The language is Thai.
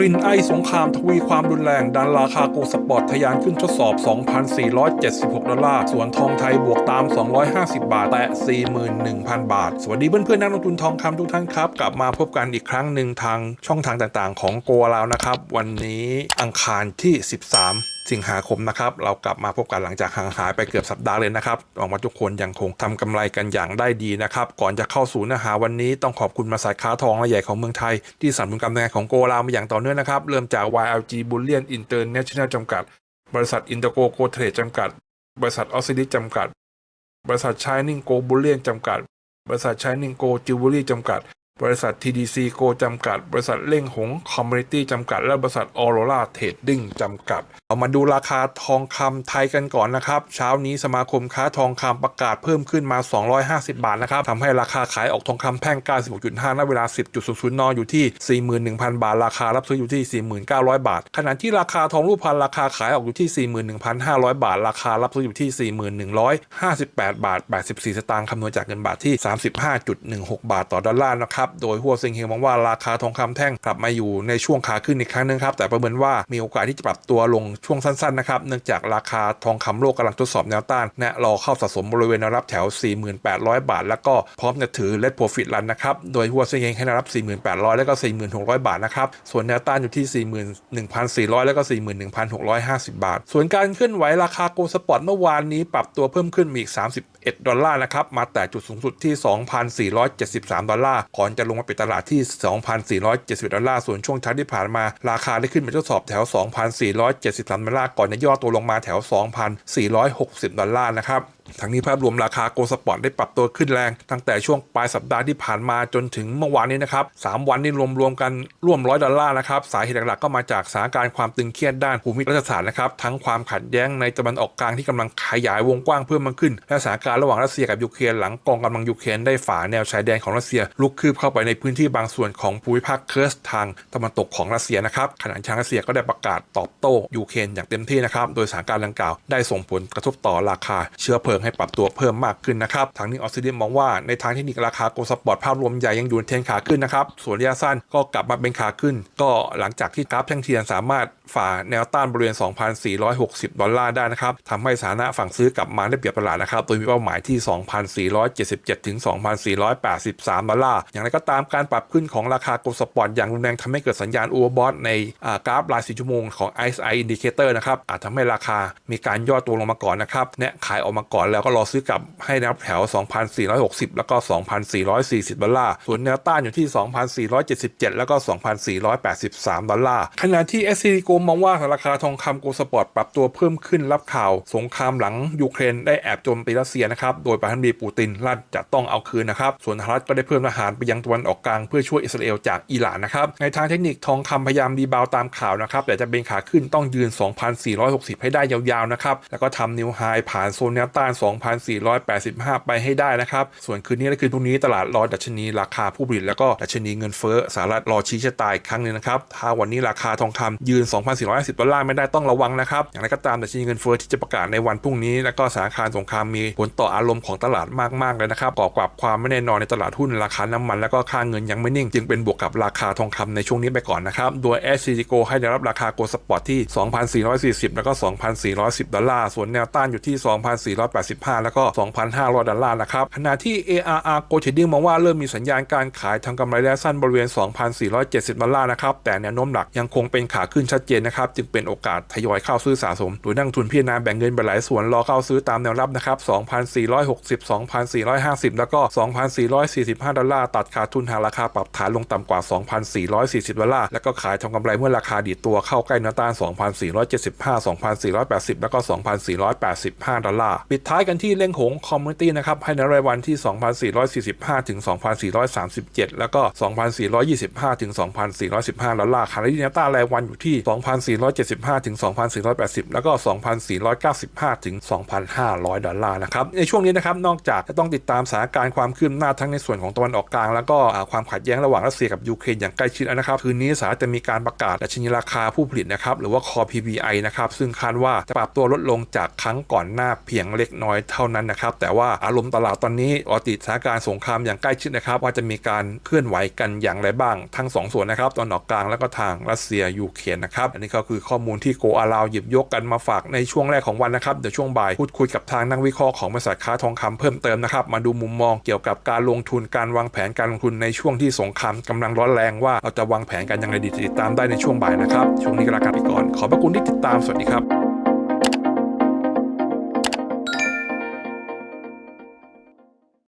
กลิ่นไอสงครามทวีความรุนแรง ดันราคาโกลสปอร์ตทะยานขึ้นทดสอบ 2,476 ดอลลาร์ ส่วนทองไทยบวกตาม 250 บาท แตะ 41,000 บาท สวัสดีเพื่อนๆนักลงทุนทองคำทุกท่านครับ กลับมาพบกันอีกครั้งหนึ่งทางช่องทางต่างๆ ของโกลาวนะครับ วันนี้อังคารที่ 13 สิงหาคมนะครับ เรากลับมาพบกันหลังจากห่างหายไปเกือบสัปดาห์เลยนะครับหวังว่าทุกคนยังคงทำกำไรกันอย่างได้ดีนะครับ ก่อนจะเข้าสู่เนื้อหาวันนี้ต้องขอบคุณมาสายค้าทองรายใหญ่ของเมืองไทย ที่สนับสนุนการทำงานของโกลามาอย่างต่อเนื่องนะครับ เริ่มจาก YLG Bullion International จำกัด บริษัท Intergo Go Trade จำกัด บริษัทออสซิลิจำกัด บริษัท Shining Go Bullion จำกัด บริษัท Shining Go Jewelry จำกัด บริษัท TDC Go จำกัด บริษัทเล่งหงคอมมูนิตี้จำกัด และบริษัทออโรราเทรดดิ้งจำกัดเรามาดูราคาทองคำไทยกันก่อนนะครับ เช้านี้สมาคมค้าทองคำประกาศเพิ่มขึ้นมา 250 บาทนะครับทำให้ราคาขายออกทองคำแท่ง 96.5 ณ เวลา 10.00 น อยู่ที่ 41,000 บาท ราคารับซื้ออยู่ที่ 49,000บาท ขณะที่ราคาทองรูปพรรณราคาขายออกอยู่ที่ 41,500 บาท ราคารับซื้ออยู่ที่ 41,158 บาท 84 สตางค์คำนวณจากเงินบาทที่ 35.16 บาทต่อดอลลาร์นะครับโดยหัวเซิงเฮงมองว่าราคาทองคำแท่งกลับมาอยู่ในช่วงขาขึ้นอีกครั้งหนึงครับ แต่ประเมินว่ามีโอกาสที่จะปรับตัวลงช่วงสั้นๆนะครับเนื่องจากราคาทองคำโลกกำลังทดสอบแนวต้านและรอเข้าสะสมบริเวณแนวรับแถว 4,800 บาท แล้วก็พร้อมจะถือเลทโปรฟิตรันนะครับโดยหัวเซิงเฮงให้แนวรับ 4,800 แล้วก็ 4,600 บาทนะครับส่วนแนวต้านอยู่ที่ 41,400 แล้วก็ 41,650 บาท ส่วนการเคลื่อนไหวราคาโกลสปอร์ตเมื่อวานนี้ปรับตัวเพิ่มขึ้นมีอีก 31 ดอลลาร์นะครับมาแต่จุดสูงสุดที่ 2,473 ดอลลาร์ก่อนจะลงมาปิดตลาดที่ 2,470ดอลลาร์ ส่วนช่วงเช้าที่ผ่านมา ราคาได้ขึ้นไปทดสอบแถว 2,473 ดอลลาร์ ก่อนจะย่อตัวลงมาแถว 2,460 ดอลลาร์นะครับ ทั้งนี้ภาพรวมราคาโกลสปอร์ตได้ปรับตัวขึ้นแรง ตั้งแต่ช่วงปลายสัปดาห์ที่ผ่านมาจนถึงเมื่อวานนี้นะครับ3วันนี้รวมๆกันร่วมร้อยดอลลาร์นะครับสาเหตุหลักๆก็มาจากสถานการณ์ความตึงเครียดด้านภูมิรัฐศาสตร์นะครับทั้งความขัดแย้งในตะวันออกกลางที่กำลังขยายวงกว้างเพิ่มมากขึ้นและสถานการณ์ระหว่างรัสเซียกับยูเครนหลังกองกำลังยูเครนได้ฝ่าแนวชายแดนของรัสเซียลุกคืบเข้าไปในพื้นที่บางส่วนของภูมิภาคเคิร์สทางตะวันตกของรัสเซียนะครับขณะทางรัสเซียก็ได้ประกาศตอบโต้ยูเครนอย่างเต็มที่นะครับโดยสถานการณ์ดังกล่าวได้ส่งผลกระทบต่อราคาเชื้อเพลิงให้ปรับตัวเพิ่มมากขึ้นนะครับทางนี้ออสเตรเลียมองว่าในทางเทคนิคราคาโกลสปอร์ตภาพรวมใหญ่ยังอยู่ในเทรนขาขึ้นนะครับ ส่วนระยะสั้นก็กลับมาเป็นขาขึ้น ก็หลังจากที่กราฟแท่งเทียนสามารถฝ่าแนวต้านบริเวณ 2,460 ดอลลาร์ได้นะครับทำให้สถานะฝั่งซื้อกลับมาได้เปรียบตลาดนะครับ โดยมีเป้าหมายที่ 2,477 ถึง 2,483 ดอลลาร์ อย่างไรก็ตามการปรับขึ้นของราคาโกลสปอร์ตอย่างรุนแรงทำให้เกิดสัญญาณอูเวอร์บอทในกราฟราย 4 ชั่วโมงของ RSI Indicator นะครับ อาจทำให้ราคามีการย่อตัวลงมาก่อนนะครับแนะขายออกมาก่อนแล้วก็รอซื้อกลับให้แนวแถว 2,460 แล้วก็ 2,440 ดอลลาร์ ส่วนแนวต้านอยู่ที่ 2,477 แล้วก็ 2,483 ดอลลาร์ ขณะที่ s c g มองว่าราคาทองคำโกลด์สปอร์ตปรับตัวเพิ่มขึ้นรับข่าวสงครามหลังยูเครนได้แอบโจมตีรัสเซียนะครับ โดยประธานาธิบดีปูตินลั่นจะต้องเอาคืนนะครับ ส่วนสหรัฐก็ได้เพิ่มทหารไปยังตะวันออกกลางเพื่อช่วยอิสราเอลจากอิหร่านนะครับ ในทางเทคนิคทองคำพยายามรีบาวตามข่าวนะครับ แต่จะเป็นขาขึ้นต้องยืน 2,460 ให้ได้ยาวๆนะครับ แล้วก็ทำนิวไฮผ่านโซนแนวต้าน2,485 ไปให้ได้นะครับ ส่วนคืนนี้และคืนพรุ่งนี้ตลาดรอดัชนีราคาผู้ผลิตแล้วก็ดัชนีเงินเฟ้อสหรัฐรอชี้ชะตาอีกครั้งหนึงนะครับถ้าวันนี้ราคาทองคำยืน 2,450 ดอลลาร์ไม่ได้ต้องระวังนะครับ อย่างไรก็ตามดัชนีเงินเฟ้อที่จะประกาศในวันพรุ่งนี้ แล้วก็สถานการณ์สงครามมีผลต่ออารมณ์ของตลาดมากๆเลยนะครับก่อกับความไม่แน่นอนในตลาดหุ้นราคาน้ำมัน แล้วก็ค่าเงินยังไม่นิ่ง จึงเป็นบวกกับราคาทองคำในช่วงนี้ไปก่อนนะครับโดย s c g o ให้ได้รับราคาโกลด์สปอร์ตที่ 2,440 แล้วก็ 2,410 ดอลลาร์ส่วนแนวต้านอยู่ที่2,485 แล้วก็ 2,500 ดอลลาร์นะครับ ขณะที่ ARR Gold Trading มองว่าเริ่มมีสัญญาณการขายทำกำไรระยะสั้นบริเวณ 2,470 ดอลลาร์นะครับ แต่แนวโน้มหลักยังคงเป็นขาขึ้นชัดเจนนะครับ จึงเป็นโอกาสทยอยเข้าซื้อสะสม โดยนักลงทุนพิจารณาแบ่งเงินไปหลายส่วนรอเข้าซื้อตามแนวรับนะครับ 2,460 2,450 แล้วก็ 2,445 ดอลลาร์ตัดขาดทุนหาราคาปรับฐานลงต่ำกว่า 2,440 ดอลลาร์แล้วก็ขายทำกำไรเมื่อราคาดีดตัวเข้าใกล้แนวต้าน 2,475 2,480 แล้วก็ 2,485 ดอลลาร์ปิดท้ายกันที่เล่งหงคอมมูนิตี้นะครับให้ในรายวันที่ 2,445 ถึง 2,437 แล้วก็ 2,425 ถึง 2,415 ดอลลาร์ขณะที่แนต้ารายวันอยู่ที่ 2,475 ถึง 2,480 แล้วก็ 2,495 ถึง 2,500 ดอลลาร์นะครับ ในช่วงนี้นะครับ นอกจากจะต้องติดตามสถานการณ์ความคืบหน้าทั้งในส่วนของตะวันออกกลาง แล้วก็ความขัดแย้งระหว่างรัสเซียกับยูเครนอย่างใกล้ชิดนะครับ คืนนี้สหรัฐจะมีการประกาศดัชนีราคาผู้ผลิตนะครับหรือว่า Core PPI นะครับซึ่งคาดว่าจะปรับตัวลดลงจากครั้งก่อนหน้าเพียงเล็กน้อยเท่านั้นนะครับ แต่ว่าอารมณ์ตลาดตอนนี้อติดสถานการณ์สงครามอย่างใกล้ชิดนะครับ ว่าจะมีการเคลื่อนไหวกันอย่างไรบ้าง ทั้งสองส่วนนะครับตอนออกกลางแล้วก็ทางรัสเซียยูเครนนะครับ อันนี้ก็คือข้อมูลที่โกอาลาวหยิบยกกันมาฝากในช่วงแรกของวันนะครับเดี๋ยวช่วงบ่ายพูดคุยกับทางนักวิเคราะห์ของบริษัทค้าทองคำเพิ่มเติมนะครับมาดูมุมมองเกี่ยวกับการลงทุนการวางแผนการลงทุนในช่วงที่สงครามกำลังร้อนแรงว่าเราจะวางแผนกันยังไงดีติดตามได้ในช่วงบ่ายนะครับช่วงนี้ก็ลากันไปก่อน ขอบพระคุณที่ติดตามสวัสดีครับ